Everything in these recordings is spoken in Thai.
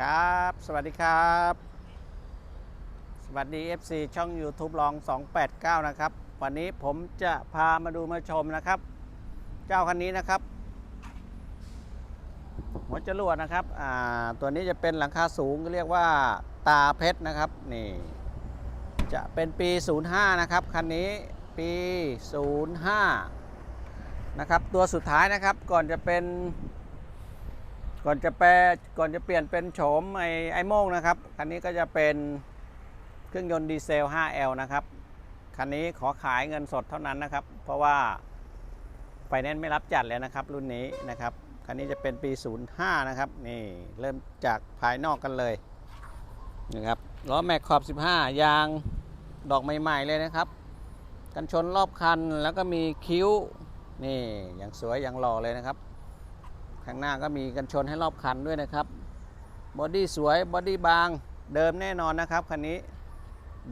ครับ สวัสดีครับ สวัสดี FC ช่อง YouTube ลอง 289 นะครับ วันนี้ผมจะพามาดูมาชมนะครับ เจ้าคันนี้นะครับ หัวจรวดนะครับ อ่า ตัวนี้จะเป็นหลังคาสูงเรียกว่าตาเพชรนะครับ นี่ จะเป็นปี 05 นะครับ คันนี้ปี 05 นะครับ ตัวสุดท้ายนะครับ ก่อนจะเป็น ก่อนจะแปลก่อนจะเปลี่ยนเป็นโฉมไอไอโม่งนะครับ คันนี้ก็จะเป็นเครื่องยนต์ดีเซล 5L นะครับ คันนี้ขอขายเงินสดเท่านั้นนะครับ เพราะว่าไฟแนนซ์ไม่รับจัดแล้วนะครับ รุ่นนี้นะครับ คันนี้จะเป็นปี 05 นะครับ นี่เริ่มจากภายนอกกันเลยนะครับล้อแม็กขอบ 15 ยางดอกใหม่ๆเลยนะครับ กันชนรอบคันแล้วก็มีคิ้วนี่อย่างสวยอย่างหล่อเลยนะครับ ข้างหน้าก็มีกันชนให้รอบคันด้วยนะครับบอดี้สวยบอดี้บางเดิมแน่นอนนะครับคันนี้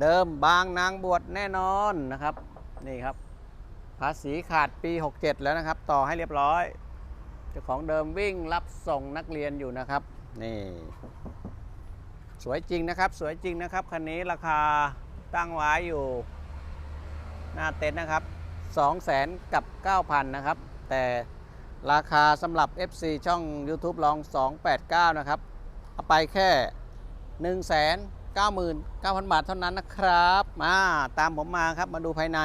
เดิมบางนางบวชแน่นอนนะครับนี่ครับ ภาษีขาดปี 67 แล้วนะครับ ต่อให้เรียบร้อยเจ้าของเดิมวิ่งรับส่งนักเรียนอยู่นะครับนี่สวยจริงนะครับ สวยจริงนะครับคันนี้ราคาตั้งไว้อยู่ หน้าเต็นท์นะครับ 200,000กับ 9,000 นะครับ แต่ ราคาสำหรับ FC ช่อง YouTube ลอง 289 นะครับ เอาไปแค่ 199,000 บาทเท่านั้นนะครับ มาตามผมมาครับมาดูภายใน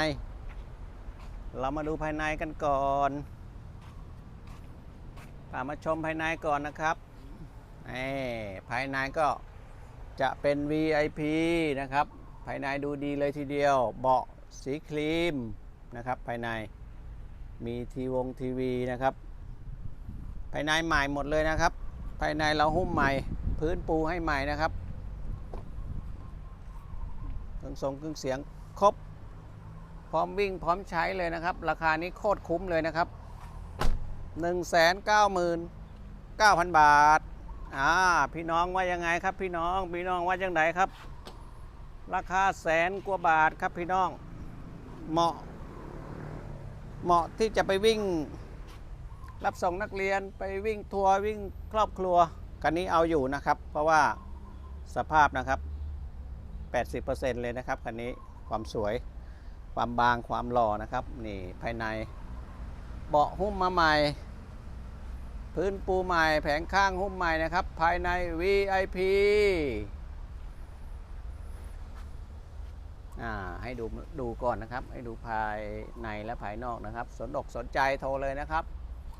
เรามาดูภายในกันก่อนามาชมภายในก่อนนะครับนี่ภายในก็จะเป็น VIP นะครับ ภายในดูดีเลยทีเดียว เบาะสีครีมนะครับ ภายในมีทีวงทีวีนะครับ ภายในใหม่หมดเลยนะครับ ภายในเราหุ้มใหม่ พื้นปูให้ใหม่นะครับเครื่องทรงเครื่องเสียงครบ พร้อมวิ่งพร้อมใช้เลยนะครับ ราคานี้โคตรคุ้มเลยนะครับ 199,000 บาทอ่าพี่น้องว่ายังไงครับ พี่น้องพี่น้องว่าจังไดครับ ราคาแสนกว่าบาทครับพี่น้องเหมาะ เหมาะที่จะไปวิ่ง รับส่งนักเรียนไปวิ่งทัวร์วิ่งครอบครัวคันนี้เอาอยู่นะครับ เพราะว่าสภาพนะครับ 80%เลยนะครับคันนี้ความสวยความบางความหล่อนะครับ นี่ภายใน เบาะหุ้มมาใหม่ พื้นปูใหม่แผงข้างหุ้มใหม่นะครับ ภายใน VIP อ่าให้ดูดูก่อนนะครับ ให้ดูภายในและภายนอกนะครับ สนอกสนใจโทรเลยนะครับ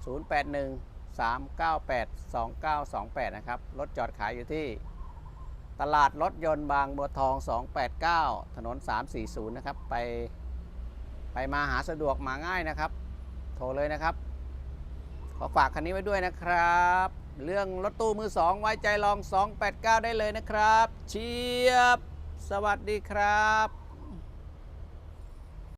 081 398 2928 นะครับ รถจอดขายอยู่ที่ ตลาดรถยนต์บางบัวทอง 289 ถนน 340 นะครับ ไปไปมาหาสะดวกมาง่ายนะครับ โทรเลยนะครับ ขอฝากคันนี้ไว้ด้วยนะครับ เรื่องรถตู้มือ 2 ไว้ใจลอง 289 ได้เลยนะครับ เชียบ สวัสดีครับ